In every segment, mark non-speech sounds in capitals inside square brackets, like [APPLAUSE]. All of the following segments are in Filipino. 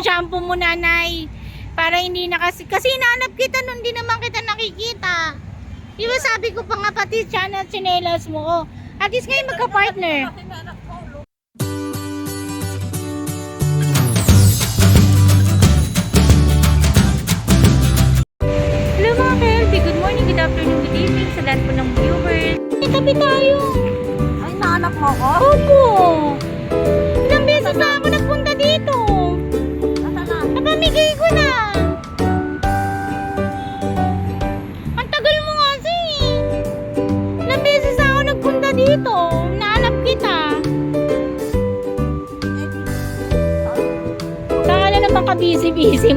ng shampoo mo, nanay. Para hindi na kasi, kasi naanap kita nung di naman kita nakikita. Di ba sabi ko pa nga pati channel chinelas mo. At least ngayon magka-partner. Hello mga ka-healthy. Good morning, good afternoon, good evening sa lahat po ng viewers. May tabi tayo. Ay, naanak mo ko?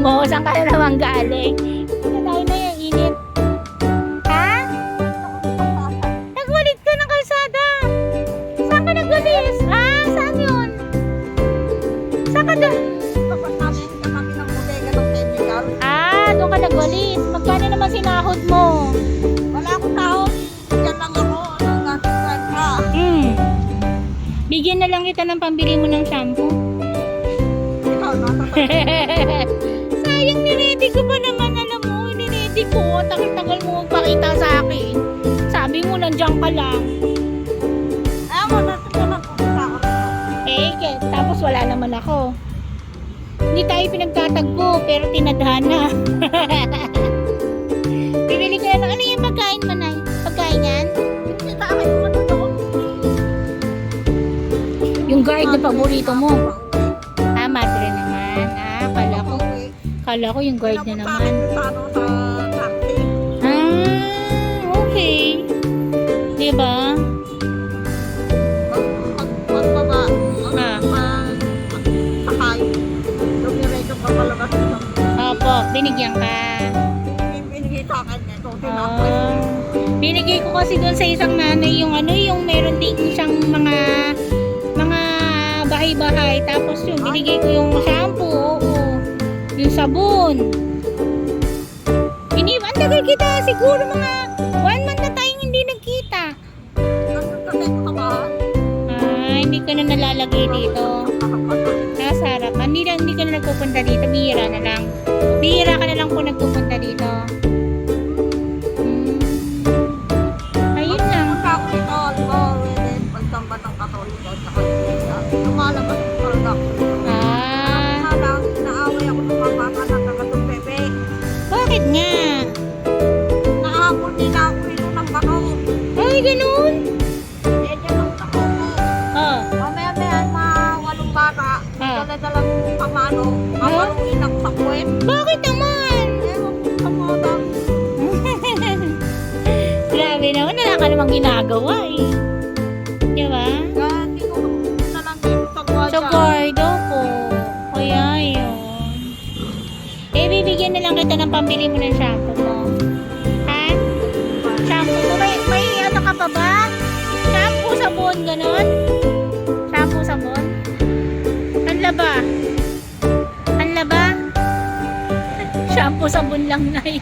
Mo? Saan ka na naman galing? Hindi na yung init. Ha? Nagwalit ka ng kalsada. Saan ka nagwalis? Ah, saan yun? Saan ka na? Ah, doon ka nagwalis. Magkano naman sinahod mo? Wala akong tao. Yan lang ako. Hmm. Bigyan na lang kita ng pambili mo ng shampoo. Ikaw, nasa [LAUGHS] Sayang, niredy ko pa naman, alam mo. Niredy ko. Tagal-tagal mo magpakita sa akin. Sabi mo, nandiyan ka lang. Mo, nasa ko pupunta ako. Eh, ke- tapos wala naman ako. Hindi tayo pinagtatagpo, pero tinadhana. [LAUGHS] Bibili ko na ng ano yung pagkain mo, Nay? Pagkain yan? Yung guard na paborito mo. Kala ko yung guard na naman. Ano. Ah, okay. Diba? Ah. Opo, binigyan ka. binigay sa akin ito. Tinapos. Ah, binigay ko kasi doon sa isang nanay yung ano, yung meron din siyang mga mga bahay-bahay. Tapos yung binigay ko yung shampoo, oo. Yung sabon. Hindi, ang tagal kita. Siguro mga one month na tayong hindi nagkita. Ah, hindi ka na nalalagay dito. Nasa harapan. Hindi, hindi ka na nagpupunta dito. Bihira na lang. Bihira ka na lang po nagpupunta dito. Mapaluin ako sa puwet. bakit naman? Ewan ko sa mga wala ka namang ginagawa eh. Di ba? Kaya siguro na lang dito sa gwadya. So, Gordo po. Kaya yun. Eh, bibigyan na lang kita ng pambili mo ng shampoo mo. Ha? Shampoo mo? May, may ano ka pa ba? Shampoo, sabon, ganon? Shampoo, sabon? Anla ba? Sabon lang, Nay.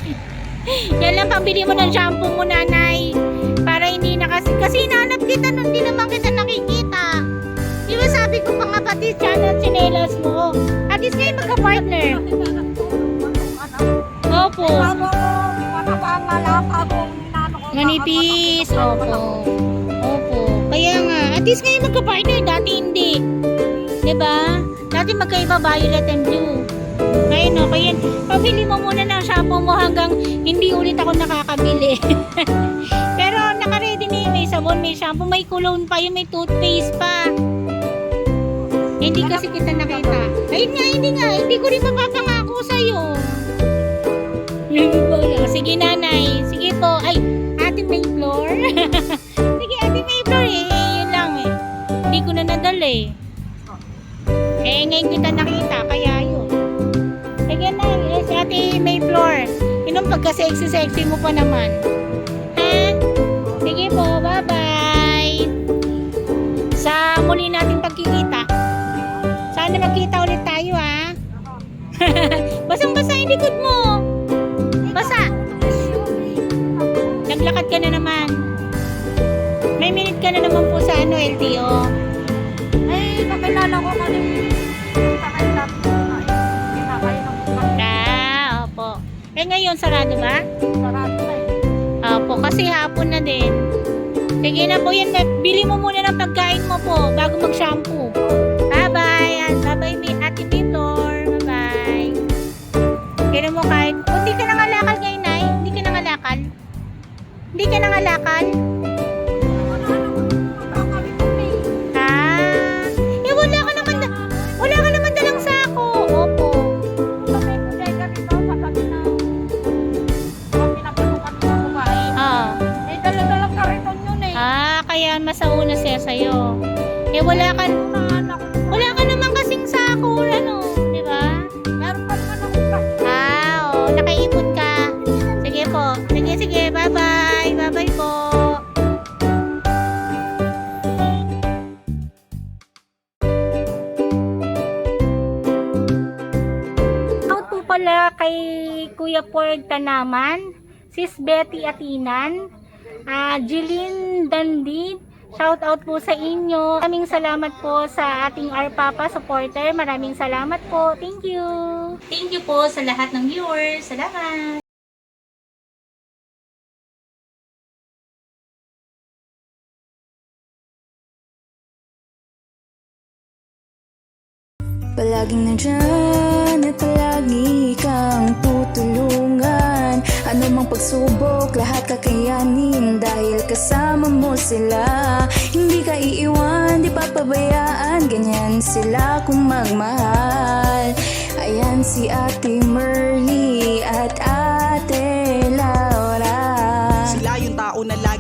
Yan lang pambili mo ng shampoo mo, nanay. Para hindi na kasi, kasi naanap kita nung di naman kita nakikita. Di ba sabi ko pa nga pati channel chinelas mo. At least ngayon magka-partner. Opo. Manipis. Opo. Opo. Kaya nga, at least ngayon magka-partner. Dati hindi. Di ba? Dati magkaiba violet and blue. Ngayon, no, kaya pabili mo muna ng shampoo mo hanggang hindi ulit ako nakakabili. [LAUGHS] Pero naka-ready na yun. May sabon, may shampoo, may cologne pa yun, may toothpaste pa. Hindi kasi kita nakita. Ayun nga, hindi nga. Hindi ko rin mapapangako sa'yo. [LAUGHS] Sige nanay. Sige po. Ay, ate may floor. [LAUGHS] Sige ate may floor eh. Yun lang eh. Hindi ko na nadala eh. Eh, ngayon kita nakita. Pagka-sexy-sexy mo pa naman. Ha? Sige po. Bye-bye. Sa muli natin pagkikita. Sana magkita ulit tayo ha. [LAUGHS] Basang-basa yung likod mo. Basa. Naglakad ka na naman. May minute ka na naman po sa ano, LTO. Eh, nakilala ko kanina sa Eh ngayon, sarado ba? Sarado na eh. Opo, kasi hapon na din. Sige na po yan, bili mo muna ng pagkain mo po bago mag-shampoo. Eh, wala ka, wala ka naman kasing sako, ano, di ba? Ah, oh, nakaipon ka. Sige po. Sige, sige, bye-bye. Bye-bye po. Out po pala kay Kuya Porg Tanaman, Sis Betty Atinan, Ah, Jeline Dandin, shout out po sa inyo. Maraming salamat po sa ating Arpapa supporter. Maraming salamat po. Thank you. Thank you po sa lahat ng viewers. Salamat. Palaging nandyan at palagi kang tutulungan Ano mang pagsubok, lahat kakayanin Dahil kasama mo sila. Hindi ka iiwan, di papabayaan Ganyan sila kung magmahal. Ayan si Ate Merly at Ate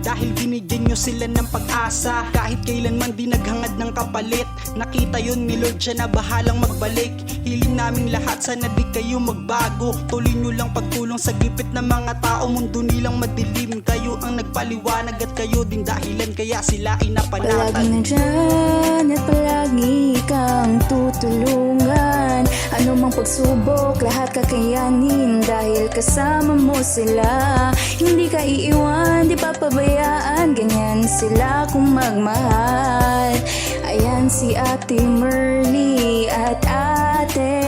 dahil binigyan nyo sila ng pag-asa. Kahit kailanman di naghangad ng kapalit. Nakita yun ni Lord siya na bahalang magbalik. Hiling namin lahat sana di kayo magbago. Tuloy nyo lang pagtulong sa gipit ng mga tao. Mundo nilang madilim Kayo ang nagpaliwanag at kayo din dahilan Kaya sila ay napanatan. Nandyan at palagi kang tutulungan. Ano mang pagsubok, lahat kakayanin. Dahil kasama mo sila Hindi ka iiwan, di papabayaan Ganyan sila kung magmahal. Ayan si Ate Merly at Ate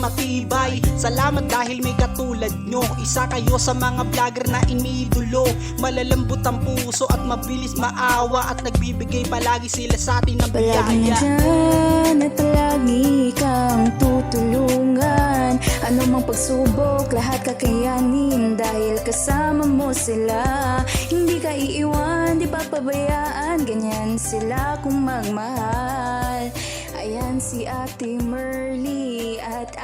matibay. Salamat dahil may katulad nyo. Isa kayo sa mga vlogger na iniidolo Malalambot ang puso at mabilis maawa At nagbibigay palagi sila sa atin ng Palagi biyaya nandyan at palagi kang tutulungan. Ano mang pagsubok, lahat kakayanin Dahil kasama mo sila. Hindi ka iiwan, di papabayaan Ganyan sila kung magmahal Ayan si Ate Merly at